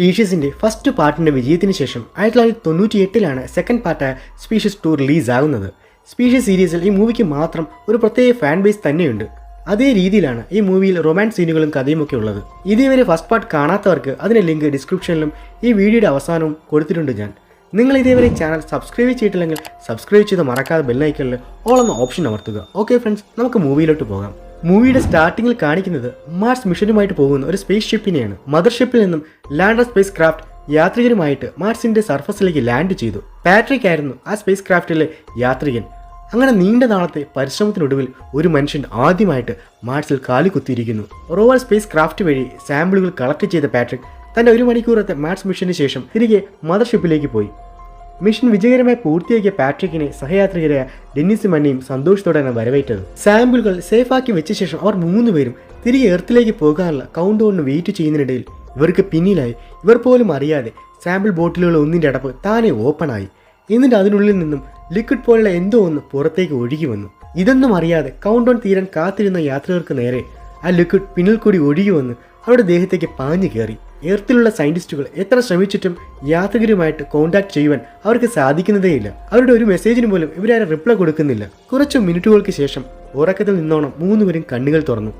സ്പീഷ്യസിന്റെ first പാർട്ടിന്റെ വിജയത്തിന് ശേഷം ആയിരത്തി തൊള്ളായിരത്തി തൊണ്ണൂറ്റി എട്ടിലാണ് സെക്കൻഡ് പാർട്ടായ സ്പീഷ്യസ് ടു റിലീസ് ആകുന്നത് സ്പീഷ്യസ് സീരീസിൽ ഈ മൂവിക്ക് മാത്രം ഒരു പ്രത്യേക ഫാൻ ബേസ് തന്നെയുണ്ട്. അതേ രീതിയിലാണ് ഈ മൂവിയിൽ റൊമാൻസ് സീനുകളും കഥയും ഒക്കെ ഉള്ളത്. ഇതേവരെ ഫസ്റ്റ് പാർട്ട് കാണാത്തവർക്ക് അതിന്റെ ലിങ്ക് ഡിസ്ക്രിപ്ഷനിലും ഈ വീഡിയോയുടെ അവസാനവും കൊടുത്തിട്ടുണ്ട് ഞാൻ. നിങ്ങൾ ഇതേവരെ ചാനൽ സബ്സ്ക്രൈബ് ചെയ്തിട്ടില്ലെങ്കിൽ സബ്സ്ക്രൈബ് ചെയ്ത് മറക്കാതെ ബെല്ലൈക്കണിൽ ഓൾ എന്ന ഓപ്ഷൻ അമർത്തുക. ഓക്കെ ഫ്രണ്ട്സ് നമുക്ക് മൂവിയിലോട്ട് പോകാം. മൂവിയുടെ സ്റ്റാർട്ടിങ്ങിൽ കാണിക്കുന്നത് മാർസ് മിഷനുമായിട്ട് പോകുന്ന ഒരു സ്പേസ് ഷിപ്പിനെയാണ് മദർ ഷിപ്പിൽ നിന്നും ലാൻഡർ സ്പേസ് ക്രാഫ്റ്റ് യാത്രികരുമായിട്ട് മാർസിന്റെ സർഫസിലേക്ക് ലാൻഡ് ചെയ്തു. പാട്രിക് ആയിരുന്നു ആ സ്പേസ് ക്രാഫ്റ്റിലെ യാത്രികൻ. അങ്ങനെ നീണ്ട നാളത്തെ പരിശ്രമത്തിനൊടുവിൽ ഒരു മനുഷ്യൻ ആദ്യമായിട്ട് മാർസിൽ കാലുകുത്തിയിരിക്കുന്നു റോവർ സ്പേസ് ക്രാഫ്റ്റ് വഴി സാമ്പിളുകൾ കളക്ട് ചെയ്ത പാട്രിക് തന്റെ ഒരു മണിക്കൂറത്തെ മാർസ് മിഷന് ശേഷം തിരികെ മദർ ഷിപ്പിലേക്ക് പോയി. മിഷൻ വിജയകരമായി പൂർത്തിയാക്കിയ പാട്രിക്കിനെ സഹയാത്രികരായ ഡെന്നിസ് മന്നയും സന്തോഷത്തോടെയാണ് വരവേറ്റത്. സാമ്പിളുകൾ സേഫാക്കി വെച്ച ശേഷം അവർ മൂന്നുപേരും തിരികെ എർത്തിലേക്ക് പോകാനുള്ള കൗണ്ട് ഡൗണിന് വെയിറ്റ് ചെയ്യുന്നതിനിടയിൽ ഇവർക്ക് പിന്നിലായി ഇവർ പോലും അറിയാതെ സാമ്പിൾ ബോട്ടിലുകൾ ഒന്നിന്റെ അടപ്പ് താനെ ഓപ്പണായി എന്നിട്ട് അതിനുള്ളിൽ നിന്നും ലിക്വിഡ് പോലുള്ള എന്തോ ഒന്ന് പുറത്തേക്ക് ഒഴുകി വന്നു. ഇതൊന്നും അറിയാതെ കൗണ്ട് ഡൗൺ തീരാൻ കാത്തിരുന്ന യാത്രികർക്ക് നേരെ ആ ലിക്വിഡ് പിന്നിൽ കൂടി ഒഴുകി വന്ന് അവരുടെ ദേഹത്തേക്ക് പാഞ്ഞു കയറി. എർത്തിലുള്ള സയന്റിസ്റ്റുകൾ എത്ര ശ്രമിച്ചിട്ടും യാത്രികരുമായിട്ട് കോൺടാക്ട് ചെയ്യുവാൻ അവർക്ക് സാധിക്കുന്നതേയില്ല. അവരുടെ ഒരു മെസ്സേജിന് പോലും ഇവരാരും റിപ്ലൈ കൊടുക്കുന്നില്ല. കുറച്ച് മിനിറ്റുകൾക്ക് ശേഷം ഉറക്കത്തിൽ നിന്നോണം മൂന്നുപേരും കണ്ണുകൾ തുറന്നു.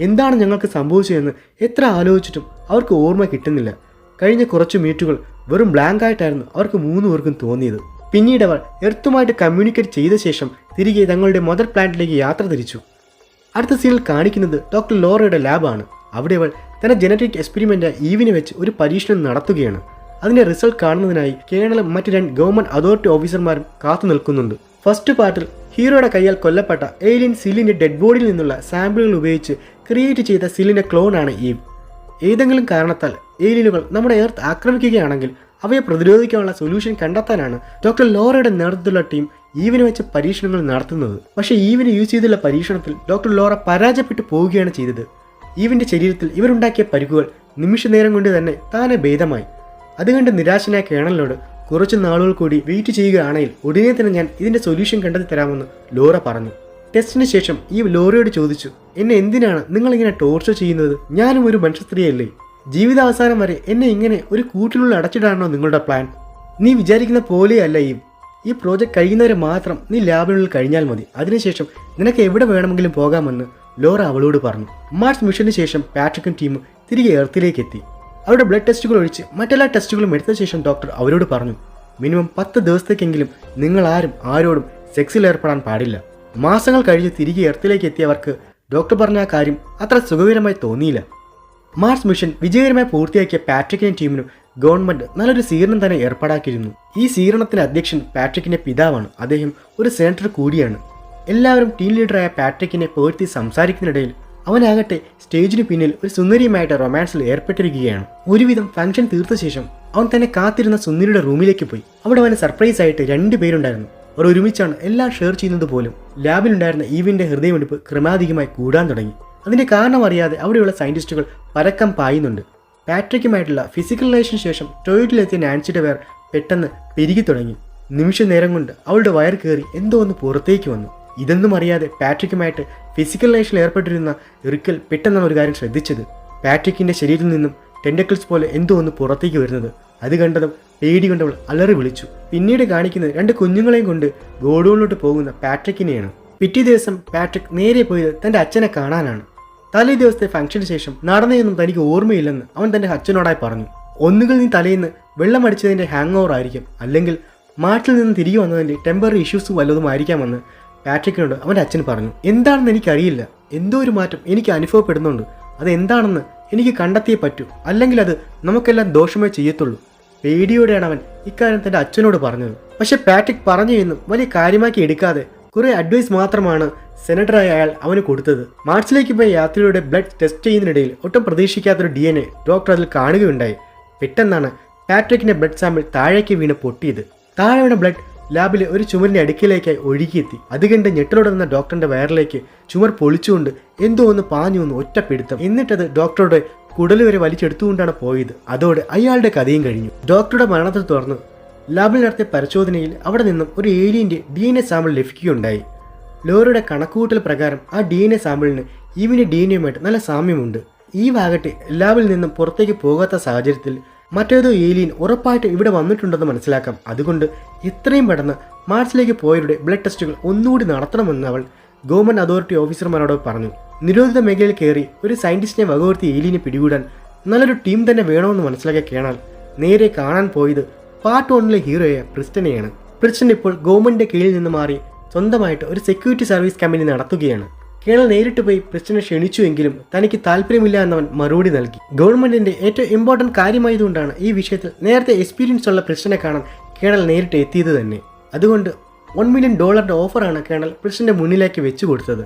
എന്താണ് ഞങ്ങൾക്ക് സംഭവിച്ചതെന്ന് എത്ര ആലോചിച്ചിട്ടും അവർക്ക് ഓർമ്മ കിട്ടുന്നില്ല. കഴിഞ്ഞ കുറച്ച് മിനിറ്റുകൾ വെറും ബ്ലാങ്ക് ആയിട്ടായിരുന്നു അവർക്ക് മൂന്ന് പേർക്കും തോന്നിയത്. പിന്നീട് അവർ എർത്തുമായിട്ട് കമ്മ്യൂണിക്കേറ്റ് ചെയ്ത ശേഷം തിരികെ തങ്ങളുടെ മദർ പ്ലാന്റിലേക്ക് യാത്ര തിരിച്ചു. അടുത്ത സീനിൽ കാണിക്കുന്നത് ഡോക്ടർ ലോറയുടെ ലാബാണ് അവിടെ അവൾ തന്റെ ജനറ്റിക് എക്സ്പെരിമെന്റ് ഈവിനെ വെച്ച് ഒരു പരീക്ഷണം നടത്തുകയാണ്. അതിന്റെ റിസൾട്ട് കാണുന്നതിനായി കേണലും മറ്റ് രണ്ട് ഗവൺമെന്റ് അതോറിറ്റി ഓഫീസർമാരും കാത്തു നിൽക്കുന്നുണ്ട്. ഫസ്റ്റ് പാർട്ടിൽ ഹീറോയുടെ കയ്യാൽ കൊല്ലപ്പെട്ട ഏലിയൻ സിലിന്റെ ഡെഡ് ബോഡിയിൽ നിന്നുള്ള സാമ്പിളുകൾ ഉപയോഗിച്ച് ക്രിയേറ്റ് ചെയ്ത സിലിന്റെ ക്ലോണാണ് ഈവ് ഏതെങ്കിലും കാരണത്താൽ ഏലിയനുകൾ നമ്മുടെ എർത്ത് ആക്രമിക്കുകയാണെങ്കിൽ അവയെ പ്രതിരോധിക്കാനുള്ള സൊല്യൂഷൻ കണ്ടെത്താനാണ് ഡോക്ടർ ലോറയുടെ നേതൃത്വത്തിലുള്ള ടീം ഈവിന് വെച്ച് പരീക്ഷണങ്ങൾ നടത്തുന്നത്. പക്ഷേ ഈവിന് യൂസ് ചെയ്തുള്ള പരീക്ഷണത്തിൽ ഡോക്ടർ ലോറ പരാജയപ്പെട്ടു പോവുകയാണ് ചെയ്തത്. ഈവിന്റെ ശരീരത്തിൽ ഇവരുണ്ടാക്കിയ പരിക്കുകൾ നിമിഷ നേരം കൊണ്ട് തന്നെ താനെ ഭേദമായി. അതുകൊണ്ട് നിരാശനായ കേണലിനോട് കുറച്ച് നാളുകൾ കൂടി വെയിറ്റ് ചെയ്യുകയാണെങ്കിൽ ഉടനെ തന്നെ ഞാൻ ഇതിന്റെ സൊല്യൂഷൻ കണ്ടെത്തി തരാമെന്ന് ലോറ പറഞ്ഞു. ടെസ്റ്റിന് ശേഷം ഈ ലോറയോട് ചോദിച്ചു എന്നെ എന്തിനാണ് നിങ്ങൾ ഇങ്ങനെ ടോർച്ചർ ചെയ്യുന്നത്? ഞാനും ഒരു മനുഷ്യസ്ത്രീയല്ലേ. ജീവിതാവസാനം വരെ എന്നെ ഇങ്ങനെ ഒരു കൂട്ടിനുള്ളിൽ അടച്ചിടാണോ നിങ്ങളുടെ പ്ലാൻ നീ വിചാരിക്കുന്ന പോലെയല്ല ഈ ഈ പ്രോജക്റ്റ് കഴിയുന്നവരെ മാത്രം നീ ലാബിനുള്ളിൽ കഴിഞ്ഞാൽ മതി. അതിനുശേഷം നിനക്ക് എവിടെ വേണമെങ്കിലും പോകാമെന്ന് ലോറ അവളോട് പറഞ്ഞു മാർസ് മിഷന് ശേഷം പാട്രിക്കും ടീമും തിരികെ എർത്തിലേക്ക് എത്തി. അവരുടെ ബ്ലഡ് ടെസ്റ്റുകൾ ഒഴിച്ച് മറ്റെല്ലാ ടെസ്റ്റുകളും എടുത്ത ശേഷം ഡോക്ടർ അവരോട് പറഞ്ഞു മിനിമം പത്ത് ദിവസത്തേക്കെങ്കിലും നിങ്ങൾ ആരും ആരോടും സെക്സിൽ ഏർപ്പെടാൻ പാടില്ല. മാസങ്ങൾ കഴിഞ്ഞ് തിരികെ എർത്തിലേക്ക് എത്തിയവർക്ക് ഡോക്ടർ പറഞ്ഞ ആ കാര്യം അത്ര സുഖകരമായി തോന്നിയില്ല. മാർസ് മിഷൻ വിജയകരമായി പൂർത്തിയാക്കിയ പാട്രിക്കിനും ടീമിനും ഗവൺമെന്റ് നല്ലൊരു സ്വീകരണം തന്നെ ഏർപ്പാടാക്കിയിരുന്നു. ഈ സ്വീകരണത്തിന്റെ അധ്യക്ഷൻ പാട്രിക്കിന്റെ പിതാവാണ്. അദ്ദേഹം ഒരു സെനറ്റർ കൂടിയാണ്. എല്ലാവരും ടീം ലീഡറായ പാട്രിക്കിനെ പുകഴ്ത്തി സംസാരിക്കുന്നതിനിടയിൽ അവനാകട്ടെ സ്റ്റേജിന് പിന്നിൽ ഒരു സുന്ദരിയുമായിട്ട് റൊമാൻസിൽ ഏർപ്പെട്ടിരിക്കുകയാണ്. ഒരുവിധം ഫംഗ്ഷൻ തീർത്ത ശേഷം അവൻ തന്നെ കാത്തിരുന്ന സുന്ദരിയുടെ റൂമിലേക്ക് പോയി. അവിടെ അവന് സർപ്രൈസ് ആയിട്ട് രണ്ട് പേരുണ്ടായിരുന്നു. അവർ ഒരുമിച്ചാണ് എല്ലാം ഷെയർ ചെയ്യുന്നത് പോലും. ലാബിലുണ്ടായിരുന്ന ഈവിന്റെ ഹൃദയമെടുപ്പ് ക്രമാധികമായി കൂടാൻ തുടങ്ങി. അതിന്റെ കാരണം അറിയാതെ അവിടെയുള്ള സയന്റിസ്റ്റുകൾ പരക്കം പായുന്നുണ്ട്. പാട്രിക്കുമായിട്ടുള്ള ഫിസിക്കൽ റിലേഷന് ശേഷം ടോയ്ലറ്റിലെത്തിയ നാൻസിയുടെ വയർ പെട്ടെന്ന് പെരുകി തുടങ്ങി. നിമിഷ നേരം കൊണ്ട് അവളുടെ വയർ കയറി എന്തോ ഒന്ന് പുറത്തേക്ക് വന്നു. ഇതൊന്നും അറിയാതെ പാട്രിക്കുമായിട്ട് ഫിസിക്കൽ ലൈഫിൽ ഏർപ്പെട്ടിരുന്ന റിക്കൽ പെട്ടെന്നാണ് ഒരു കാര്യം ശ്രദ്ധിച്ചത്. പാട്രിക്കിന്റെ ശരീരത്തിൽ നിന്നും ടെൻഡക്കിൾസ് പോലെ എന്തോ ഒന്ന് പുറത്തേക്ക് വരുന്നത്. അത് കണ്ടതും പേടി കൊണ്ടവൾ അലറി വിളിച്ചു. പിന്നീട് കാണിക്കുന്നത് രണ്ട് കുഞ്ഞുങ്ങളെയും കൊണ്ട് ഗോഡൌണിലോട്ട് പോകുന്ന പാട്രിക്കിനെയാണ്. പിറ്റേ ദിവസം പാട്രിക് നേരെ പോയത് തന്റെ അച്ഛനെ കാണാനാണ്. തലേ ദിവസത്തെ ഫംഗ്ഷന് ശേഷം നടന്നതൊന്നും തനിക്ക് ഓർമ്മയില്ലെന്ന് അവൻ തന്റെ അച്ഛനോടായി പറഞ്ഞു. ഒന്നുകിൽ നീ തലേന്ന് വെള്ളമടിച്ചതിന്റെ ഹാങ് ഓവർ ആയിരിക്കും. അല്ലെങ്കിൽ മാട്ടിൽ നിന്ന് തിരികെ വന്നതിന്റെ ടെമ്പററി ഇഷ്യൂസ് വല്ലതും ആയിരിക്കാമെന്ന് പാട്രിക്കിനോട് അവന്റെ അച്ഛൻ പറഞ്ഞു എന്താണെന്ന് എനിക്കറിയില്ല. എന്തോ ഒരു മാറ്റം എനിക്ക് അനുഭവപ്പെടുന്നുണ്ട്. അത് എന്താണെന്ന് എനിക്ക് കണ്ടെത്തിയേ പറ്റൂ. അല്ലെങ്കിൽ അത് നമുക്കെല്ലാം ദോഷമേ ചെയ്യത്തുള്ളൂ. പേടിയോടെയാണ് അവൻ ഇക്കാര്യം തന്റെ അച്ഛനോട് പറഞ്ഞത്. പക്ഷേ പാട്രിക് പറഞ്ഞു എന്നും വലിയ കാര്യമാക്കി എടുക്കാതെ കുറേ അഡ്വൈസ് മാത്രമാണ് സെനറ്ററായ അയാൾ അവന് കൊടുത്തത്. മാർച്ചിലേക്ക് പോയ യാത്രയുടെ ബ്ലഡ് ടെസ്റ്റ് ചെയ്യുന്നതിനിടയിൽ ഒട്ടും പ്രതീക്ഷിക്കാത്തൊരു ഡി എൻ എ ഡോക്ടർ അതിൽ കാണുകയുണ്ടായി. പെട്ടെന്നാണ് പാട്രിക്കിന്റെ ബ്ലഡ് സാമ്പിൾ താഴേക്ക് വീണ് പൊട്ടിയത്. താഴെ വീണ ബ്ലഡ് ലാബിലെ ഒരു ചുമരിന്റെ അടുക്കിലേക്കായി ഒഴുകിയെത്തി. അത് കണ്ട് ഞെട്ടലോടെ ഡോക്ടറിന്റെ വയറിലേക്ക് ചുമർ പൊളിച്ചുകൊണ്ട് എന്തോ ഒന്ന് പാഞ്ഞു ഒന്ന് ഒറ്റപ്പെടുത്തം എന്നിട്ടത് ഡോക്ടറുടെ കുടൽ വരെ വലിച്ചെടുത്തുകൊണ്ടാണ് പോയത്. അതോടെ അയാളുടെ കഥയും കഴിഞ്ഞു. ഡോക്ടറുടെ മരണത്തെ തുടർന്ന് ലാബിൽ നടത്തിയ പരിശോധനയിൽ അവിടെ നിന്നും ഒരു ഏലിയന്റെ ഡി എൻ എ സാമ്പിൾ ലഭിക്കുകയുണ്ടായി. ലോറയുടെ കണക്കുകൂട്ടൽ പ്രകാരം ആ ഡി എൻ എ സാമ്പിളിന് ഈവിന്റെ ഡി എൻ എയുമായിട്ട് നല്ല സാമ്യമുണ്ട്. ഈ ഭാഗത്തെ ലാബിൽ നിന്നും പുറത്തേക്ക് പോകാത്ത സാഹചര്യത്തിൽ മറ്റേതോ ഏലിയൻ ഉറപ്പായിട്ട് ഇവിടെ വന്നിട്ടുണ്ടെന്ന് മനസ്സിലാക്കാം. അതുകൊണ്ട് എത്രയും പെട്ടെന്ന് മാർസിലേക്ക് പോയവരുടെ ബ്ലഡ് ടെസ്റ്റുകൾ ഒന്നുകൂടി നടത്തണമെന്ന് അവൾ ഗവൺമെന്റ് അതോറിറ്റി ഓഫീസർമാരോട് പറഞ്ഞു. നിരോധിത മേഖലയിൽ കയറി ഒരു സയന്റിസ്റ്റിനെ വകവരുത്തി ഏലിയനെ പിടികൂടാൻ നല്ലൊരു ടീം തന്നെ വേണമെന്ന് മനസ്സിലാക്കിയ കേണാൽ നേരെ കാണാൻ പോയത് പാർട്ട് വണ്ണിലെ ഹീറോയായ പ്രിസ്റ്റനെയാണ്. പ്രിസ്റ്റൻ ഇപ്പോൾ ഗവൺമെന്റിന്റെ കീഴിൽ നിന്ന് മാറി സ്വന്തമായിട്ട് ഒരു സെക്യൂരിറ്റി സർവീസ് കമ്പനി നടത്തുകയാണ്. കേണൽ നേരിട്ട് പോയി പ്രസിഡന്റ് ക്ഷണിച്ചുവെങ്കിലും തനിക്ക് താല്പര്യമില്ല എന്നവൻ മറുപടി നൽകി. ഗവൺമെന്റിന്റെ ഏറ്റവും ഇമ്പോർട്ടന്റ് കാര്യമായതുകൊണ്ടാണ് ഈ വിഷയത്തിൽ നേരത്തെ എക്സ്പീരിയൻസ് ഉള്ള പ്രസിഡന്റിനെ കാണാൻ കേണൽ നേരിട്ട് എത്തിയത് തന്നെ. അതുകൊണ്ട് വൺ മില്യൺ ഡോളറിന്റെ ഓഫറാണ് കേണൽ പ്രസിഡന്റിന്റെ മുന്നിലേക്ക് വെച്ചു കൊടുത്തത്.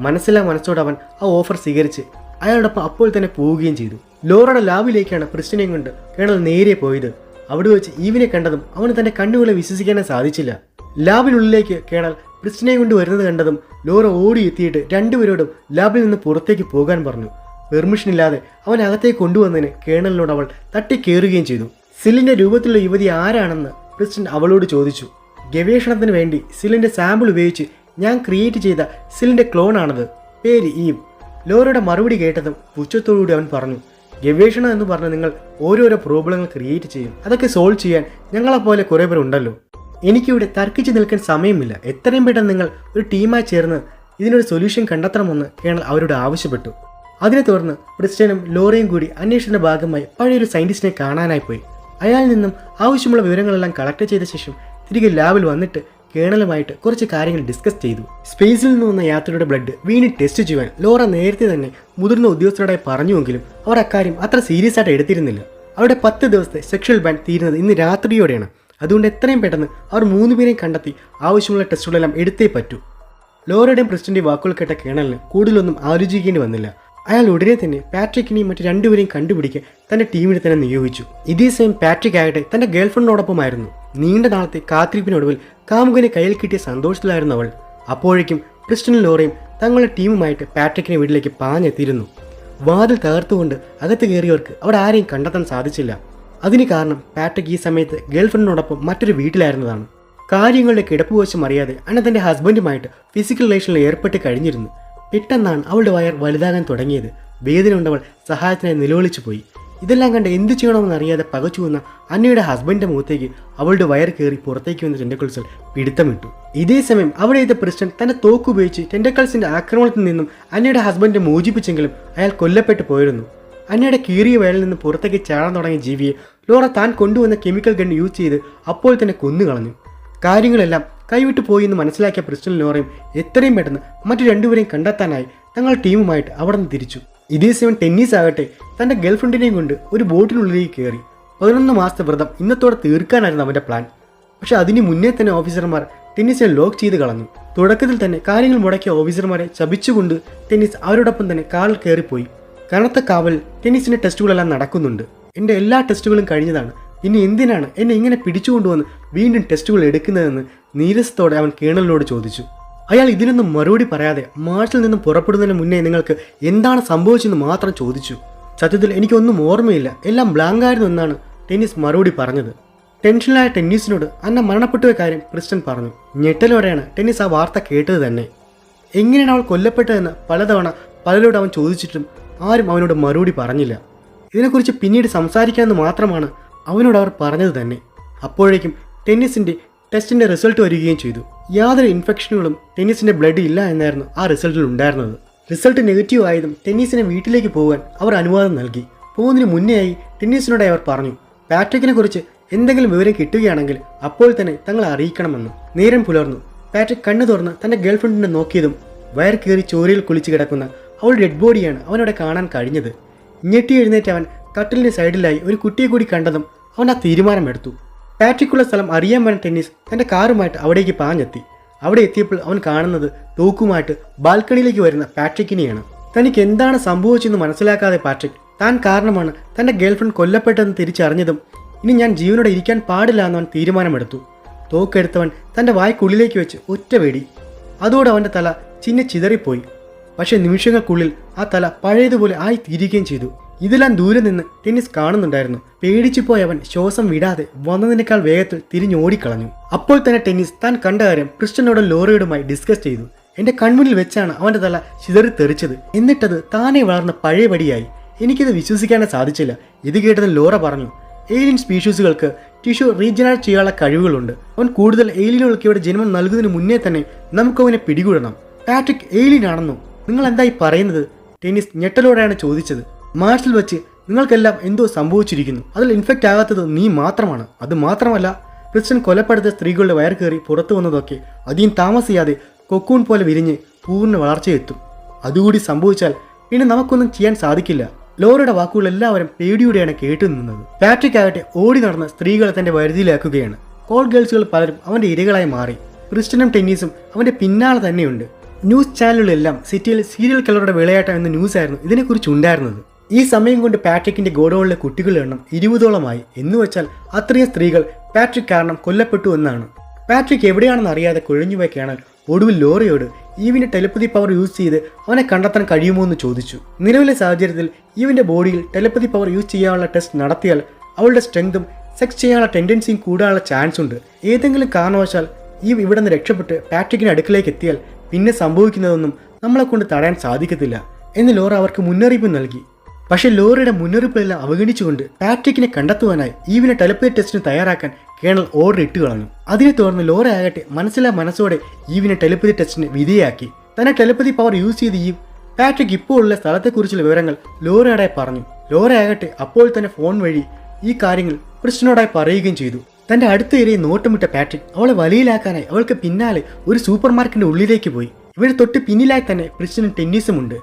മനസ്സിലാ മനസ്സോടെ അവൻ ആ ഓഫർ സ്വീകരിച്ച് അയാളോടൊപ്പം അപ്പോൾ തന്നെ പോവുകയും ചെയ്തു. ലോറയുടെ ലാബിലേക്കാണ് പ്രസിഡന്റിനെ കൊണ്ട് കേണൽ നേരെ പോയത്. അവിടെ വെച്ച് ഈവിനെ കണ്ടതും അവന് തന്റെ കണ്ണുകളെ വിശ്വസിക്കാനേ സാധിച്ചില്ല. ലാബിനുള്ളിലേക്ക് കേണൽ പ്രിസ്റ്റനെ കൊണ്ട് വരുന്നത് കണ്ടതും ലോറ ഓടി എത്തിയിട്ട് രണ്ടുപേരോടും ലാബിൽ നിന്ന് പുറത്തേക്ക് പോകാൻ പറഞ്ഞു. പെർമിഷൻ ഇല്ലാതെ അവൻ അകത്തേക്ക് കൊണ്ടുവന്നതിന് കേണലിനോട് അവൾ തട്ടിക്കേറുകയും ചെയ്തു. സിലിന്റെ രൂപത്തിലുള്ള യുവതി ആരാണെന്ന് പ്രിസ്റ്റൻ അവളോട് ചോദിച്ചു. ഗവേഷണത്തിന് വേണ്ടി സിലിന്റെ സാമ്പിൾ ഉപയോഗിച്ച് ഞാൻ ക്രിയേറ്റ് ചെയ്ത സിലിന്റെ ക്ലോൺ ആണത് പേര് ഈവ്. ലോറയുടെ മറുപടി കേട്ടതും പുച്ഛത്തോടുകൂടി അവൻ പറഞ്ഞു ഗവേഷണം എന്ന് പറഞ്ഞ് നിങ്ങൾ ഓരോരോ പ്രോബ്ലങ്ങൾ ക്രിയേറ്റ് ചെയ്യും. അതൊക്കെ സോൾവ് ചെയ്യാൻ ഞങ്ങളെപ്പോലെ കുറേ പേരുണ്ടല്ലോ. എനിക്കിവിടെ തർക്കിച്ച് നിൽക്കാൻ സമയമില്ല. എത്രയും പെട്ടെന്ന് നിങ്ങൾ ഒരു ടീമായി ചേർന്ന് ഇതിനൊരു സൊല്യൂഷൻ കണ്ടെത്തണമെന്ന് കേണൽ അവരോട് ആവശ്യപ്പെട്ടു. അതിനെ തുടർന്ന് പ്രിസ്റ്റനും ലോറയും കൂടി അന്വേഷണത്തിന്റെ ഭാഗമായി പഴയൊരു സയന്റിസ്റ്റിനെ കാണാനായി പോയി. അയാളിൽ നിന്നും ആവശ്യമുള്ള വിവരങ്ങളെല്ലാം കളക്ട് ചെയ്ത ശേഷം തിരികെ ലാബിൽ വന്നിട്ട് കേണലുമായിട്ട് കുറച്ച് കാര്യങ്ങൾ ഡിസ്കസ് ചെയ്തു. സ്പേസിൽ നിന്ന് വന്ന യാത്രയുടെ ബ്ലഡ് വീണ്ടും ടെസ്റ്റ് ചെയ്യാൻ ലോറ നേരത്തെ തന്നെ മുതിർന്ന ഉദ്യോഗസ്ഥരോടായി പറഞ്ഞുവെങ്കിലും അവർ അക്കാര്യം അത്ര സീരിയസ് ആയിട്ട് എടുത്തിരുന്നില്ല. അവരുടെ പത്ത് ദിവസത്തെ സെക്ഷൽ ബാൻ തീരുന്നത് ഇന്ന് രാത്രിയോടെയാണ്. അതുകൊണ്ട് എത്രയും പെട്ടെന്ന് അവർ മൂന്നുപേരെയും കണ്ടെത്തി ആവശ്യമുള്ള ടെസ്റ്റുകളെല്ലാം എടുത്തേ പറ്റൂ. ലോറയുടെയും പ്രസിഡന്റിന്റെ വാക്കുകൾ കേട്ട കേണലിന് കൂടുതലൊന്നും ആലോചിക്കേണ്ടി വന്നില്ല. അയാൾ ഉടനെ തന്നെ പാട്രിക്കിനെയും മറ്റു രണ്ടുപേരെയും കണ്ടുപിടിക്കാൻ തന്റെ ടീമിനെ തന്നെ നിയോഗിച്ചു. ഇതേ സമയം പാട്രിക് ആകട്ടെ തന്റെ ഗേൾഫ്രണ്ടിനോടൊപ്പമായിരുന്നു. നീണ്ട നാളത്തെ കാത്തിരിപ്പിനൊടുവിൽ കാമുകനെ കയ്യിൽ കിട്ടിയ സന്തോഷത്തിലായിരുന്നു അവൾ. അപ്പോഴേക്കും ക്രിസ്റ്റനും ലോറയും തങ്ങളുടെ ടീമുമായിട്ട് പാട്രിക്കിനെ വീട്ടിലേക്ക് പാഞ്ഞെത്തിയിരുന്നു. വാതിൽ തകർത്തുകൊണ്ട് അകത്ത് കയറിയവർക്ക് അവിടെ ആരെയും കണ്ടെത്താൻ സാധിച്ചില്ല. അതിന് കാരണം പാട്രിക് ഈ സമയത്ത് ഗേൾഫ്രണ്ടിനോടൊപ്പം മറ്റൊരു വീട്ടിലായിരുന്നതാണ്. കാര്യങ്ങളുടെ കിടപ്പുവശം അറിയാതെ അണ്ണ തന്റെ ഹസ്ബൻഡുമായിട്ട് ഫിസിക്കൽ റിലേഷനിൽ ഏർപ്പെട്ട് കഴിഞ്ഞിരുന്നു. പെട്ടെന്നാണ് അവളുടെ വയർ വലുതാകാൻ തുടങ്ങിയത്. വേദന ഉണ്ടവൾ സഹായത്തിനായി നിലവിളിച്ചു പോയി. ഇതെല്ലാം കണ്ട് എന്തു ചെയ്യണമെന്ന് അറിയാതെ പകച്ചു വന്ന അന്നയുടെ ഹസ്ബൻഡിന്റെ മുഖത്തേക്ക് അവളുടെ വയർ കയറി പുറത്തേക്ക് വന്ന ടെൻഡക്കൾസിൽ പിടുത്തമിട്ടു. ഇതേ സമയം അവിടെ എത്തിയ പ്രസിഡന്റ് തന്റെ തോക്കുപയോഗിച്ച് ടെൻഡക്കിൾസിന്റെ ആക്രമണത്തിൽ നിന്നും അന്നയുടെ ഹസ്ബൻഡിനെ മോചിപ്പിച്ചെങ്കിലും അയാൾ കൊല്ലപ്പെട്ടു പോയിരുന്നു. അന്നയുടെ കീറിയ വയലിൽ നിന്ന് പുറത്തേക്ക് ചാടാൻ തുടങ്ങിയ ജീവിയെ ലോറ താൻ കൊണ്ടുവന്ന കെമിക്കൽ ഗൺ യൂസ് ചെയ്ത് അപ്പോൾ തന്നെ കൊന്നുകളഞ്ഞു. കാര്യങ്ങളെല്ലാം കൈവിട്ടു പോയി എന്ന് മനസ്സിലാക്കിയ പ്രിസ്റ്റൽ ലോറയും എത്രയും പെട്ടെന്ന് മറ്റു രണ്ടുപേരെയും കണ്ടെത്താനായി തങ്ങൾ ടീമുമായിട്ട് അവിടെ നിന്ന് തിരിച്ചു. ഇതേ സമയം ടെന്നീസ് ആകട്ടെ തന്റെ ഗേൾഫ്രണ്ടിനെയും കൊണ്ട് ഒരു ബോട്ടിനുള്ളിലേക്ക് കയറി. പതിനൊന്ന് മാസത്തെ വ്രതം ഇന്നത്തോടെ തീർക്കാനായിരുന്നു അവന്റെ പ്ലാൻ. പക്ഷേ അതിന് മുന്നേ തന്നെ ഓഫീസർമാർ ടെന്നീസിനെ ലോക്ക് ചെയ്ത് കളഞ്ഞു. തുടക്കത്തിൽ തന്നെ കാര്യങ്ങൾ മുടക്കിയ ഓഫീസർമാരെ ശപിച്ചുകൊണ്ട് ടെന്നീസ് അവരോടൊപ്പം തന്നെ കാറിൽ കയറിപ്പോയി. കനത്ത കാവൽ ടെന്നീസിന്റെ ടെസ്റ്റുകളെല്ലാം നടക്കുന്നുണ്ട്. എന്റെ എല്ലാ ടെസ്റ്റുകളും കഴിഞ്ഞതാണ്. ഇനി എന്തിനാണ് എന്നെ ഇങ്ങനെ പിടിച്ചുകൊണ്ടുവന്ന് വീണ്ടും ടെസ്റ്റുകൾ എടുക്കുന്നതെന്ന് നീരസത്തോടെ അവൻ കേണലിനോട് ചോദിച്ചു. അയാൾ ഇതിനൊന്നും മറുപടി പറയാതെ മാർച്ചിൽ നിന്നും പുറപ്പെടുന്നതിന് മുന്നേ നിങ്ങൾക്ക് എന്താണ് സംഭവിച്ചെന്ന് മാത്രം ചോദിച്ചു. സത്യത്തിൽ എനിക്കൊന്നും ഓർമ്മയില്ല. എല്ലാം ബ്ലാങ്ക് ആയിരുന്നു എന്നാണ് ടെന്നീസ് മറുപടി പറഞ്ഞത്. ടെൻഷനിലായ ടെന്നീസിനോട് അന്ന മരണപ്പെട്ട കാര്യം ക്രിസ്റ്റൻ പറഞ്ഞു. ഞെട്ടലോടെയാണ് ടെന്നീസ് ആ വാർത്ത കേട്ടത് തന്നെ. എങ്ങനെയാണ് അവൾ കൊല്ലപ്പെട്ടതെന്ന് പലതവണ പലരോട് അവൻ ചോദിച്ചിട്ടും ആരും അവനോട് മറുപടി പറഞ്ഞില്ല. ഇതിനെക്കുറിച്ച് പിന്നീട് സംസാരിക്കാമെന്ന് മാത്രമാണ് അവനോട് അവർ പറഞ്ഞത് തന്നെ. അപ്പോഴേക്കും ടെന്നീസിന്റെ ടെസ്റ്റിന്റെ റിസൾട്ട് വരികയും ചെയ്തു. യാതൊരു ഇൻഫെക്ഷനുകളും ടെന്നീസിന്റെ ബ്ലഡ് ഇല്ല എന്നായിരുന്നു ആ റിസൾട്ടിൽ ഉണ്ടായിരുന്നത്. റിസൾട്ട് നെഗറ്റീവ് ആയതും ടെന്നീസിനെ വീട്ടിലേക്ക് പോകാൻ അവർ അനുവാദം നൽകി. പോകുന്നതിന് മുന്നേയായി ടെന്നീസിനോട് അവർ പറഞ്ഞു പാട്രിക്കിനെ കുറിച്ച് എന്തെങ്കിലും വിവരം കിട്ടുകയാണെങ്കിൽ അപ്പോൾ തന്നെ തങ്ങളെ അറിയിക്കണമെന്ന്. നേരം പുലർന്നു. പാട്രിക് കണ്ണു തുറന്ന് തന്റെ ഗേൾഫ്രണ്ടിനെ നോക്കിയതും വയർ കയറി ചോരയിൽ കുളിച്ച് കിടക്കുന്ന അവളുടെ ഡെഡ് ബോഡിയാണ് അവനവിടെ കാണാൻ കഴിഞ്ഞത്. ഞെട്ടി എഴുന്നേറ്റ് അവൻ കട്ടിലിന്റെ സൈഡിലായി ഒരു കുട്ടിയെ കൂടി കണ്ടതും അവൻ ആ തീരുമാനമെടുത്തു പാട്രിക്കുള്ള സ്ഥലം അറിയാൻ വേണ്ട ടെന്നീസ് തന്റെ കാറുമായിട്ട് അവിടേക്ക് പാഞ്ഞെത്തി. അവിടെ എത്തിയപ്പോൾ അവൻ കാണുന്നത് തോക്കുമായിട്ട് ബാൽക്കണിയിലേക്ക് വരുന്ന പാട്രിക്കിനെയാണ്. തനിക്ക് എന്താണ് സംഭവിച്ചെന്ന് മനസ്സിലാക്കാതെ പാട്രിക് താൻ കാരണമാണ് തന്റെ ഗേൾഫ്രണ്ട് കൊല്ലപ്പെട്ടതെന്ന് തിരിച്ചറിഞ്ഞതും ഇനി ഞാൻ ജീവനോടെ ഇരിക്കാൻ പാടില്ല എന്നവൻ തീരുമാനമെടുത്തു. തോക്കെടുത്തവൻ തന്റെ വായ്ക്കുള്ളിലേക്ക് വെച്ച് ഒറ്റ വെടി. അതോടെ അവന്റെ തല ചിന്ന ചിതറിപ്പോയി. പക്ഷെ നിമിഷങ്ങൾക്കുള്ളിൽ ആ തല പഴയതുപോലെ ആയി തീരുകയും ചെയ്തു. ഇതെല്ലാം ദൂരെ നിന്ന് ടെന്നീസ് കാണുന്നുണ്ടായിരുന്നു. പേടിച്ചു പോയവൻ ശ്വാസം വിടാതെ വന്നതിനേക്കാൾ വേഗത്തിൽ തിരിഞ്ഞോടിക്കളഞ്ഞു. അപ്പോൾ തന്നെ ടെന്നീസ് താൻ കണ്ട കാര്യം ക്രിസ്റ്റനോടും ലോറയോടുമായി ഡിസ്കസ് ചെയ്തു. എന്റെ കൺമുന്നിൽ വെച്ചാണ് അവന്റെ തല ചിതറി തെറിച്ചത് എന്നിട്ടത് താനെ വളർന്ന പഴയപടിയായി. എനിക്കിത് വിശ്വസിക്കാനേ സാധിച്ചില്ല. ഇത് കേട്ടത് ലോറ പറഞ്ഞു ഏലിയൻ സ്പീഷീസുകൾക്ക് ടിഷ്യൂ റീജനറേറ്റ് ചെയ്യാനുള്ള കഴിവുകളുണ്ട്. അവൻ കൂടുതൽ ഏലിയനുകൾക്ക് ഇവിടെ ജന്മം നൽകുന്നതിന് മുന്നേ തന്നെ നമുക്ക് അവനെ പിടികൂടണം. പാട്രിക് ഏലിയൻ ആണെന്നോ നിങ്ങൾ എന്തായി പറയുന്നത്? ടെന്നീസ് ഞെട്ടലോടെയാണ് ചോദിച്ചത്. മാർച്ചിൽ വെച്ച് നിങ്ങൾക്കെല്ലാം എന്തോ സംഭവിച്ചിരിക്കുന്നു. അതിൽ ഇൻഫെക്റ്റ് ആകാത്തത് നീ മാത്രമാണ്. അത് മാത്രമല്ല ക്രിസ്ത്യൻ കൊലപ്പെടുത്ത സ്ത്രീകളുടെ വയർ കയറി പുറത്തു വന്നതൊക്കെ അധികം താമസിയാതെ കൊക്കൂൺ പോലെ വിരിഞ്ഞ് പൂർണ വളർച്ചയെത്തും. അതുകൂടി സംഭവിച്ചാൽ പിന്നെ നമുക്കൊന്നും ചെയ്യാൻ സാധിക്കില്ല. ലോറയുടെ വാക്കുകൾ എല്ലാവരും പേടിയോടെയാണ് കേട്ടു നിന്നത്. പാട്രിക് ആകട്ടെ ഓടി നടന്ന സ്ത്രീകളെ തന്റെ വരുതിയിലാക്കുകയാണ്. കോൾ ഗേൾസുകൾ പലരും അവന്റെ ഇരകളായി മാറി. ക്രിസ്റ്റനും ടെന്നീസും അവന്റെ പിന്നാലെ തന്നെയുണ്ട്. ന്യൂസ് ചാനലുകളെല്ലാം സിറ്റിയിൽ സീരിയൽ കില്ലറുടെ വിളയാട്ടം എന്ന ന്യൂസ് ആയിരുന്നു ഇതിനെക്കുറിച്ച് ഉണ്ടായിരുന്നത്. ഈ സമയം കൊണ്ട് പാട്രിക്കിന്റെ ഗോഡൌണിലെ കുട്ടികളുടെ എണ്ണം ഇരുപതോളമായി. എന്ന് വെച്ചാൽ അത്രയും സ്ത്രീകൾ പാട്രിക് കാരണം കൊല്ലപ്പെട്ടു എന്നാണ്. പാട്രിക് എവിടെയാണെന്ന് അറിയാതെ കുഴഞ്ഞുപോയ കേണൽ ഒടുവിൽ ലോറിയോട് ഈവിന്റെ ടെലിപ്പതി പവർ യൂസ് ചെയ്ത് അവനെ കണ്ടെത്താൻ കഴിയുമോ? എന്ന് ചോദിച്ചു. നിലവിലെ സാഹചര്യത്തിൽ ഈവിന്റെ ബോഡിയിൽ ടെലിപ്പതി പവർ യൂസ് ചെയ്യാനുള്ള ടെസ്റ്റ് നടത്തിയാൽ അവളുടെ സ്ട്രെങ്തും സെക്സ് ചെയ്യാനുള്ള ടെൻഡൻസിയും കൂടാനുള്ള ചാൻസ് ഉണ്ട്. ഏതെങ്കിലും കാരണവശാൽ ഈവ് ഇവിടെ നിന്ന് രക്ഷപ്പെട്ട് പാട്രിക്കിന് അടുക്കിലേക്ക് എത്തിയാൽ പിന്നെ സംഭവിക്കുന്നതൊന്നും നമ്മളെ കൊണ്ട് തടയാൻ സാധിക്കത്തില്ല എന്ന് ലോറ അവർക്ക് മുന്നറിയിപ്പ് നൽകി. പക്ഷേ ലോറയുടെ മുന്നറിയിപ്പുകളെല്ലാം അവഗണിച്ചുകൊണ്ട് പാട്രിക്കിനെ കണ്ടെത്തുവാനായി ഈവിനെ ടെലപ്പതി ടെസ്റ്റിന് തയ്യാറാക്കാൻ കേണൽ ഓർഡർ ഇട്ട് കളഞ്ഞു. അതിനെ തുടർന്ന് ലോറ ആകട്ടെ മനസ്സിലാ മനസ്സോടെ ഈവിനെ ടെലപ്പതി ടെസ്റ്റിന് വിധേയാക്കി. തന്നെ ടെലപ്പതി പവർ യൂസ് ചെയ്ത് ഈവ് പാട്രിക് ഇപ്പോൾ ഉള്ള സ്ഥലത്തെക്കുറിച്ചുള്ള വിവരങ്ങൾ ലോറയോടായി പറഞ്ഞു. ലോറ ആകട്ടെ അപ്പോൾ തന്നെ ഫോൺ വഴി ഈ കാര്യങ്ങൾ ക്രിസ്റ്റിനോടായി പറയുകയും ചെയ്തു. തന്റെ അടുത്ത ഇരയെ നോട്ടമിട്ട പാട്രിക് അവളെ വലയിലാക്കാനായി അവൾക്ക് പിന്നാലെ ഒരു സൂപ്പർ മാർക്കറ്റിന്റെ ഉള്ളിലേക്ക് പോയി. ഇവിടെ തൊട്ട് പിന്നിലായി തന്നെ ക്രിസ്ത്യനും ടെന്നീസും ഉണ്ട്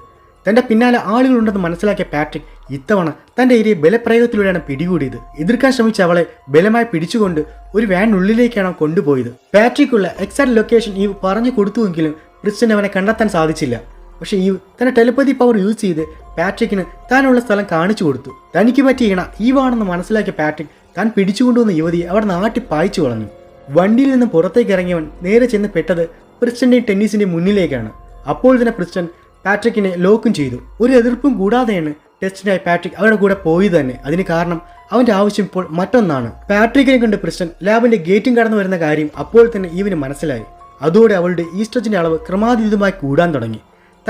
തന്റെ പിന്നാലെ ആളുകളുണ്ടെന്ന് മനസ്സിലാക്കിയ പാട്രിക് ഇത്തവണ തന്റെ ഇരയെ ബലപ്രയോഗത്തിലൂടെയാണ് പിടികൂടിയത്. എതിർക്കാൻ ശ്രമിച്ച അവളെ ബലമായി പിടിച്ചുകൊണ്ട് ഒരു വാനിനുള്ളിലേക്കാണ് അവൻ കൊണ്ടുപോയത്. പാട്രിക്കുള്ള എക്സാക്ട് ലൊക്കേഷൻ ഈ പറഞ്ഞു കൊടുത്തുവെങ്കിലും ക്രിസ്ത്യൻ അവനെ കണ്ടെത്താൻ സാധിച്ചില്ല. പക്ഷേ ഈ തന്റെ ടെലിപ്പതി പവർ യൂസ് ചെയ്ത് പാട്രിക്കിന് താനുള്ള സ്ഥലം കാണിച്ചു കൊടുത്തു. തനിക്ക് പറ്റിയ ഈവാണെന്ന് മനസ്സിലാക്കിയ പാട്രിക് താൻ പിടിച്ചുകൊണ്ടുവന്ന യുവതി അവിടെ നാട്ടി പായിച്ചു കളഞ്ഞു. വണ്ടിയിൽ നിന്ന് പുറത്തേക്ക് ഇറങ്ങിയവൻ നേരെ ചെന്ന് പെട്ടത് പ്രിസ്റ്റന്റെയും ടെന്നീസിന്റെ മുന്നിലേക്കാണ്. അപ്പോൾ തന്നെ പ്രിസ്റ്റൻ പാട്രിക്കിനെ ലോക്കും ചെയ്തു. ഒരു എതിർപ്പും കൂടാതെയാണ് ടെസ്റ്റിനായി പാട്രിക് അവരുടെ കൂടെ പോയത് തന്നെ. അതിന് കാരണം അവന്റെ ആവശ്യം ഇപ്പോൾ മറ്റൊന്നാണ്. പാട്രിക്കിനെ കണ്ട് പ്രിസ്റ്റൻ ലാബിന്റെ ഗേറ്റും കടന്നു വരുന്ന കാര്യം അപ്പോൾ തന്നെ ഈവന് മനസ്സിലായി. അതോടെ അവളുടെ ഈസ്ട്രജന്റെ അളവ് ക്രമാതീതമായി കൂടാൻ തുടങ്ങി.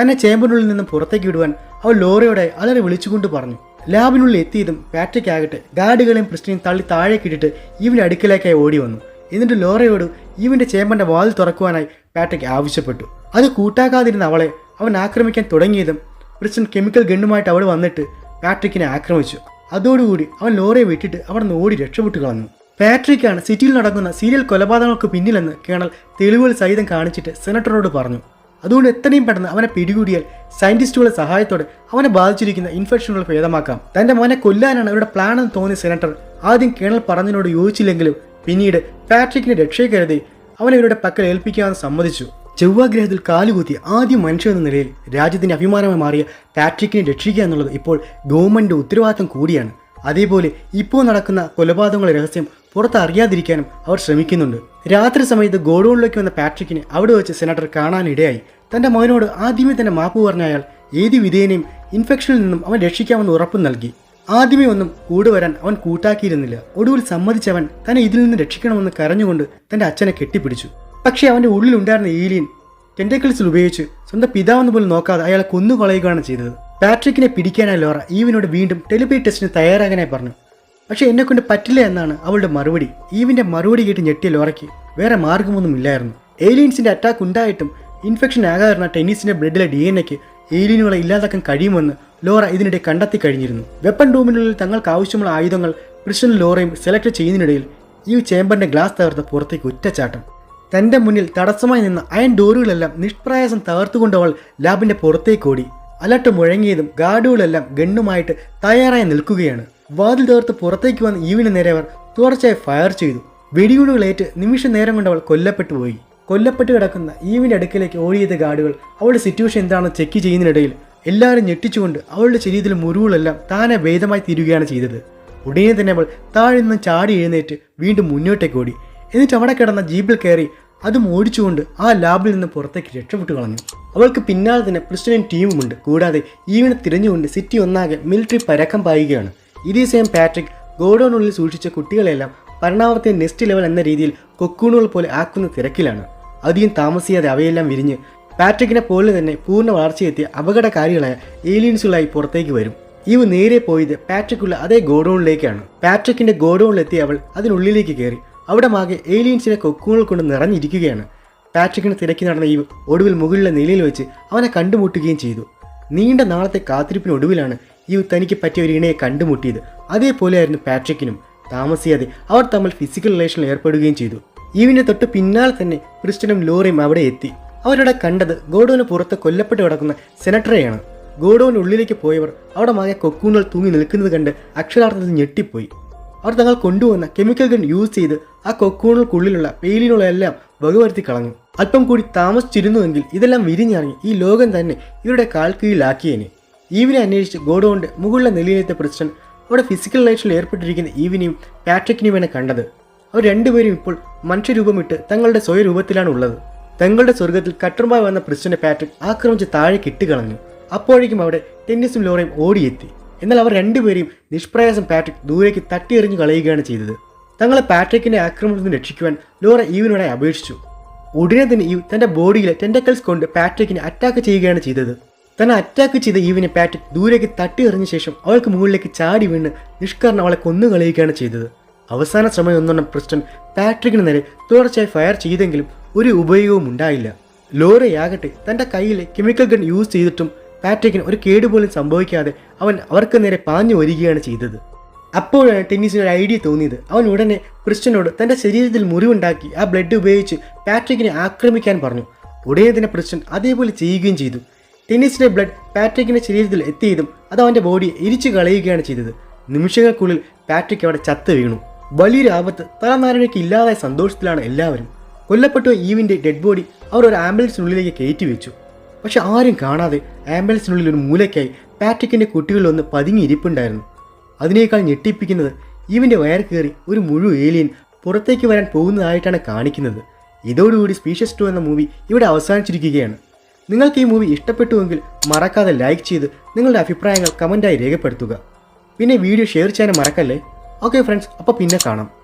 തന്നെ ചേമ്പറിനുള്ളിൽ നിന്നും പുറത്തേക്ക് വിടുവാൻ അവൾ ലോറയോടെ അലറി വിളിച്ചുകൊണ്ട് പറഞ്ഞു. ലാബിനുള്ളിൽ എത്തിയതും പാട്രിക് ആകട്ടെ ഗാർഡുകളെയും പ്രിസ്റ്റിനെയും തള്ളി താഴേക്ക് ഇവന്റെ അടുക്കലേക്കായി ഓടി വന്നു. എന്നിട്ട് ലോറയോട് ഇവന്റെ ചേമ്പന്റെ വാതിൽ തുറക്കുവാനായി പാട്രിക് ആവശ്യപ്പെട്ടു. അത് കൂട്ടാക്കാതിരുന്ന അവളെ അവൻ ആക്രമിക്കാൻ തുടങ്ങിയതും പ്രിസ്റ്റൻ കെമിക്കൽ ഗണ്ണുമായിട്ട് അവിടെ വന്നിട്ട് പാട്രിക്കിനെ ആക്രമിച്ചു. അതോടുകൂടി അവൻ ലോറയെ വിട്ടിട്ട് അവിടെ നിന്ന് ഓടി രക്ഷപ്പെട്ടു കളഞ്ഞു. പാട്രിക്കാണ് സിറ്റിയിൽ നടക്കുന്ന സീരിയൽ കൊലപാതകങ്ങൾക്ക് പിന്നിലെന്ന് കേണൽ തെളിവുകൾ സഹിതം കാണിച്ചിട്ട് സെനറ്ററോട് പറഞ്ഞു. അതുകൊണ്ട് എത്രയും പെട്ടെന്ന് അവനെ പിടികൂടിയാൽ സയന്റിസ്റ്റുകളുടെ സഹായത്തോടെ അവനെ ബാധിച്ചിരിക്കുന്ന ഇൻഫെക്ഷനുകൾ ഭേദമാക്കാം. തന്റെ മോനെ കൊല്ലാനാണ് അവരുടെ പ്ലാൻ എന്ന് തോന്നിയ സെനറ്റർ ആദ്യം കേണൽ പറഞ്ഞതിനോട് യോജിച്ചില്ലെങ്കിലും പിന്നീട് പാട്രിക്കിനെ രക്ഷയെ കരുതി അവനെ ഇവരുടെ പക്കൽ ഏൽപ്പിക്കാമെന്ന് സമ്മതിച്ചു. ചൊവ്വാഗ്രഹത്തിൽ കാലുകുത്തി ആദ്യം മനുഷ്യൻ എന്ന നിലയിൽ രാജ്യത്തിന്റെ അഭിമാനമായി മാറിയ പാട്രിക്കിനെ രക്ഷിക്കുക എന്നുള്ളത് ഇപ്പോൾ ഗവൺമെന്റിന്റെ ഉത്തരവാദിത്തം കൂടിയാണ്. അതേപോലെ ഇപ്പോൾ നടക്കുന്ന കൊലപാതകങ്ങളുടെ രഹസ്യം പുറത്ത് അറിയാതിരിക്കാനും അവർ ശ്രമിക്കുന്നുണ്ട്. രാത്രി സമയത്ത് ഗോഡൌണിലേക്ക് വന്ന പാട്രിക്കിനെ അവിടെ വെച്ച് സെനറ്റർ കാണാനിടയായി. തന്റെ മകനോട് ആദ്യമേ തന്നെ മാപ്പ് പറഞ്ഞ അയാൾ ഏത് വിധേനയും ഇൻഫെക്ഷനിൽ നിന്നും അവൻ രക്ഷിക്കാമെന്ന് ഉറപ്പ് നൽകി. ആദ്യമേ ഒന്നും കൂടെ വരാൻ അവൻ കൂട്ടാക്കിയിരുന്നില്ല. ഒടുവിൽ സമ്മതിച്ചവൻ തന്നെ ഇതിൽ നിന്ന് രക്ഷിക്കണമെന്ന് കരഞ്ഞുകൊണ്ട് തന്റെ അച്ഛനെ കെട്ടിപ്പിടിച്ചു. പക്ഷേ അവന്റെ ഉള്ളിലുണ്ടായിരുന്ന ഏലിയൻ ടെൻഡക്കിൾസിൽ ഉപയോഗിച്ച് സ്വന്തം പിതാവെന്ന് പോലും നോക്കാതെ അയാളെ കൊന്നുകളയുകയാണ് ചെയ്തത്. പാട്രിക്കിനെ പിടിക്കാനായി ലോറ ഈവിനോട് വീണ്ടും ടെലിബി ടെസ്റ്റിന് തയ്യാറാകാനായി പറഞ്ഞു. പക്ഷെ എന്നെക്കൊണ്ട് പറ്റില്ല എന്നാണ് അവളുടെ മറുപടി. ഈവിന്റെ മറുപടി കേട്ട് ഞെട്ടിയ ലോറയ്ക്ക് വേറെ മാർഗമൊന്നും ഇല്ലായിരുന്നു. ഏലിയൻസിന്റെ അറ്റാക്ക് ഉണ്ടായിട്ടും ഇൻഫെക്ഷൻ ആകാതിരുന്ന ടെന്നീസിന്റെ ബ്ലഡിലെ ഡി എൻ എക്ക് ഏലിയനുകളെ ഇല്ലാതാക്കാൻ കഴിയുമെന്ന് ലോറ ഇതിനിടെ കണ്ടെത്തി കഴിഞ്ഞിരുന്നു. വെപ്പൺ റൂമിനുള്ളിൽ തങ്ങൾക്ക് ആവശ്യമുള്ള ആയുധങ്ങൾ ക്രിസ്ത്യനും ലോറയും സെലക്ട് ചെയ്യുന്നതിനിടയിൽ ഈ ചേമ്പറിന്റെ ഗ്ലാസ് തകർത്ത് പുറത്തേക്ക് ഒറ്റച്ചാട്ടം. തന്റെ മുന്നിൽ തടസ്സമായി നിന്ന അയൺ ഡോറുകളെല്ലാം നിഷ്പ്രയാസം തകർത്തുകൊണ്ട് അവൾ ലാബിന്റെ പുറത്തേക്ക് ഓടി. അലട്ട് മുഴങ്ങിയതും ഗാർഡുകളെല്ലാം ഗണ്ണുമായിട്ട് തയ്യാറായി നിൽക്കുകയാണ്. വാതിൽ തകർത്ത് പുറത്തേക്ക് വന്ന ഈവിന് നേരെ അവർ തുടർച്ചയായി ഫയർ ചെയ്തു. വെടിയുണ്ടുകളേറ്റ് നിമിഷ നേരം കൊണ്ട് അവൾ കൊല്ലപ്പെട്ടു പോയി. കൊല്ലപ്പെട്ട് കിടക്കുന്ന ഈവിന്റെ അടുക്കിലേക്ക് ഓടിയത് ഗാർഡുകൾ അവളുടെ സിറ്റുവേഷൻ എന്താണെന്ന് ചെക്ക് ചെയ്യുന്നതിനിടയിൽ എല്ലാവരും ഞെട്ടിച്ചുകൊണ്ട് അവളുടെ ശരീരത്തിലെ മുറിവുകളെല്ലാം താനെ ഭേദമായി തീരുകയാണ് ചെയ്തത്. ഉടനെ തന്നെ അവൾ താഴെ നിന്ന് ചാടി എഴുന്നേറ്റ് വീണ്ടും മുന്നോട്ടേക്ക് ഓടി. എന്നിട്ട് അവിടെ കിടന്ന ജീപ്പിൽ കയറി അതും മോടിച്ചുകൊണ്ട് ആ ലാബിൽ നിന്ന് പുറത്തേക്ക് രക്ഷപ്പെട്ടു കളഞ്ഞു. അവൾക്ക് പിന്നാലെ തന്നെ പ്രസിഡന്റ് ടീമുമുണ്ട്. കൂടാതെ ഈവിനെ തിരഞ്ഞുകൊണ്ട് സിറ്റി ഒന്നാകെ മിലിറ്ററി പരക്കം പായുകയാണ്. ഇതേ സമയം പാട്രിക് ഗോഡൌണിനുള്ളിൽ സൂക്ഷിച്ച കുട്ടികളെല്ലാം പരണാമത്തെ നെക്സ്റ്റ് ലെവൽ എന്ന രീതിയിൽ കൊക്കൂണുകൾ പോലെ ആക്കുന്ന തിരക്കിലാണ്. അധികം താമസിയാതെ അവയെല്ലാം വിരിഞ്ഞ് പാട്രിക്കിനെ പോലെ തന്നെ പൂർണ വളർച്ചയെത്തിയ അപകടകാരികളായ ഏലിയൻസുകളായി പുറത്തേക്ക് വരും. ഇവ നേരെ പോയത് പാട്രിക്കുള്ള അതേ ഗോഡൌണിലേക്കാണ്. പാട്രിക്കിന്റെ ഗോഡൌണിലെത്തിയ അവൾ അതിനുള്ളിലേക്ക് കയറി. അവിടെ മാകെ ഏലിയൻസിനെ കൊക്കുകൾ കൊണ്ട് നിറഞ്ഞിരിക്കുകയാണ്. പാട്രിക്കിന് തിരക്കി നടന്ന ഈ ഒടുവിൽ മുകളിലെ നിലയിൽ വെച്ച് അവനെ കണ്ടുമുട്ടുകയും ചെയ്തു. നീണ്ട നാളത്തെ കാത്തിരിപ്പിനൊടുവിലാണ് ഈവ് തനിക്ക് പറ്റിയ ഒരു ഇണയെ കണ്ടുമുട്ടിയത്. അതേപോലെയായിരുന്നു പാട്രിക്കിനും. താമസിയാതെ അവർ തമ്മിൽ ഫിസിക്കൽ റിലേഷനിൽ ഏർപ്പെടുകയും ചെയ്തു. ഈവിന്റെ തൊട്ട് പിന്നാലെ തന്നെ ക്രിസ്റ്റനും ലോറിയും അവിടെ എത്തി. അവരവിടെ കണ്ടത് ഗോഡോന് പുറത്ത് കൊല്ലപ്പെട്ട് കിടക്കുന്ന സെനറ്ററെയാണ്. ഗോഡോന് ഉള്ളിലേക്ക് പോയവർ അവിടെ മാകെ കൊക്കൂണുകൾ തൂങ്ങി നിൽക്കുന്നത് കണ്ട് അക്ഷരാർത്ഥത്തിൽ ഞെട്ടിപ്പോയി. അവർ തങ്ങൾ കൊണ്ടുവന്ന കെമിക്കൽ ഗൺ യൂസ് ചെയ്ത് ആ കൊക്കൂണുകൾക്കുള്ളിലുള്ള പേലിനുള്ളതെല്ലാം വകവരുത്തി കളഞ്ഞു. അല്പം കൂടി താമസിച്ചിരുന്നുവെങ്കിൽ ഇതെല്ലാം വിരിഞ്ഞിറങ്ങി ഈ ലോകം തന്നെ ഇവരുടെ കാൽ കീഴിലാക്കിയേനെ ഈവിനെ അന്വേഷിച്ച് ഗോഡോണ്ട് മുകളിലെ നിലയിലെത്തിയ പ്രസിഡന്റ് അവിടെ ഫിസിക്കൽ ലൈഫിൽ ഏർപ്പെട്ടിരിക്കുന്ന ഈവിനെയും പാട്രിക്കിനെയുമാണ് കണ്ടത്. അവർ രണ്ടുപേരും ഇപ്പോൾ മനുഷ്യരൂപമിട്ട് തങ്ങളുടെ സ്വയരൂപത്തിലാണ് ഉള്ളത് തങ്ങളുടെ സ്വർഗത്തിൽ കട്ടറുമായി വന്ന പ്രസിഡന്റ് പാട്രിക് ആക്രമിച്ച് താഴെ കിട്ടുകളഞ്ഞു അപ്പോഴേക്കും അവിടെ ടെന്നീസും ലോറയും ഓടിയെത്തി. എന്നാൽ അവർ രണ്ടുപേരെയും നിഷ്പ്രയാസം പാട്രിക് ദൂരേക്ക് തട്ടിയെറിഞ്ഞു കളയുകയാണ് ചെയ്തത്. തങ്ങളെ പാട്രിക്കിന്റെ ആക്രമണത്തിൽ നിന്ന് രക്ഷിക്കുവാൻ ലോറ ഈവിനോടെ അപേക്ഷിച്ചു. ഉടനെ തന്നെ ഈവ് തന്റെ ബോഡിയിലെ ടെൻഡക്കൽസ് കൊണ്ട് പാട്രിക്കിനെ അറ്റാക്ക് ചെയ്യുകയാണ് ചെയ്തത്. തന്നെ അറ്റാക്ക് ചെയ്ത ഈവിനെ പാട്രിക് ദൂരേക്ക് തട്ടി എറിഞ്ഞ ശേഷം അവൾക്ക് മുകളിലേക്ക് ചാടി വീണ് നിഷ്കർണ അവളെ കൊന്നു കളയുകയാണ് ചെയ്തത്. അവസാന ശ്രമം ഒന്നെണ്ണം പ്രസിഡന്റ് പാട്രിക്കിന് നേരെ തുടർച്ചയായി ഫയർ ചെയ്തെങ്കിലും ഒരു ഉപയോഗവും ഉണ്ടായില്ല. ലോറയാകട്ടെ തന്റെ കയ്യിലെ കെമിക്കൽ ഗൺ യൂസ് ചെയ്തിട്ടും പാട്രിക്കിന് ഒരു കേടുപോലും സംഭവിക്കാതെ അവൻ അവർക്ക് നേരെ പാഞ്ഞു വരികയാണ് ചെയ്തത്. അപ്പോഴാണ് ടെന്നീസിന് ഒരു ഐഡിയ തോന്നിയത്. അവൻ ഉടനെ ക്രിസ്റ്റനോട് തന്റെ ശരീരത്തിൽ മുറിവുണ്ടാക്കി ആ ബ്ലഡ് ഉപയോഗിച്ച് പാട്രിക്കിനെ ആക്രമിക്കാൻ പറഞ്ഞു. ഉടനെ തന്നെ ക്രിസ്റ്റൻ അതേപോലെ ചെയ്യുകയും ചെയ്തു. ടെന്നീസിന്റെ ബ്ലഡ് പാട്രിക്കിന്റെ ശരീരത്തിൽ എത്തിയതും അത് അവന്റെ ബോഡിയെ എരിച്ചു കളയുകയാണ് ചെയ്തത്. നിമിഷങ്ങൾക്കുള്ളിൽ പാട്രിക് അവിടെ ചത്ത് വീണു. വലിയൊരു ആപത്ത് തലനാരണയ്ക്ക് ഇല്ലാതായ സന്തോഷത്തിലാണ് എല്ലാവരും. കൊല്ലപ്പെട്ട ഈവിന്റെ ഡെഡ് ബോഡി അവർ ഒരു ആംബുലൻസിനുള്ളിലേക്ക് കയറ്റി വെച്ചു. പക്ഷെ ആരും കാണാതെ ആംബുലൻസിനുള്ളിൽ ഒരു മൂലയ്ക്കായി പാട്രിക്കിന്റെ കുട്ടികളിലൊന്ന് പതുങ്ങിയിരിപ്പുണ്ടായിരുന്നു അതിനേക്കാൾ ഞെട്ടിപ്പിക്കുന്നത് ഇവന്റെ വയർ കയറി ഒരു മുഴു ഏലിയൻ പുറത്തേക്ക് വരാൻ പോകുന്നതായിട്ടാണ് കാണിക്കുന്നത്. ഇതോടുകൂടി സ്പീഷ്യസ് ടു എന്ന മൂവി ഇവിടെ അവസാനിച്ചിരിക്കുകയാണ്. നിങ്ങൾക്ക് ഈ മൂവി ഇഷ്ടപ്പെട്ടുവെങ്കിൽ മറക്കാതെ ലൈക്ക് ചെയ്ത് നിങ്ങളുടെ അഭിപ്രായങ്ങൾ കമന്റായി രേഖപ്പെടുത്തുക. പിന്നെ വീഡിയോ ഷെയർ ചെയ്യാൻ മറക്കല്ലേ? ഓക്കെ ഫ്രണ്ട്സ് അപ്പോൾ പിന്നെ കാണാം.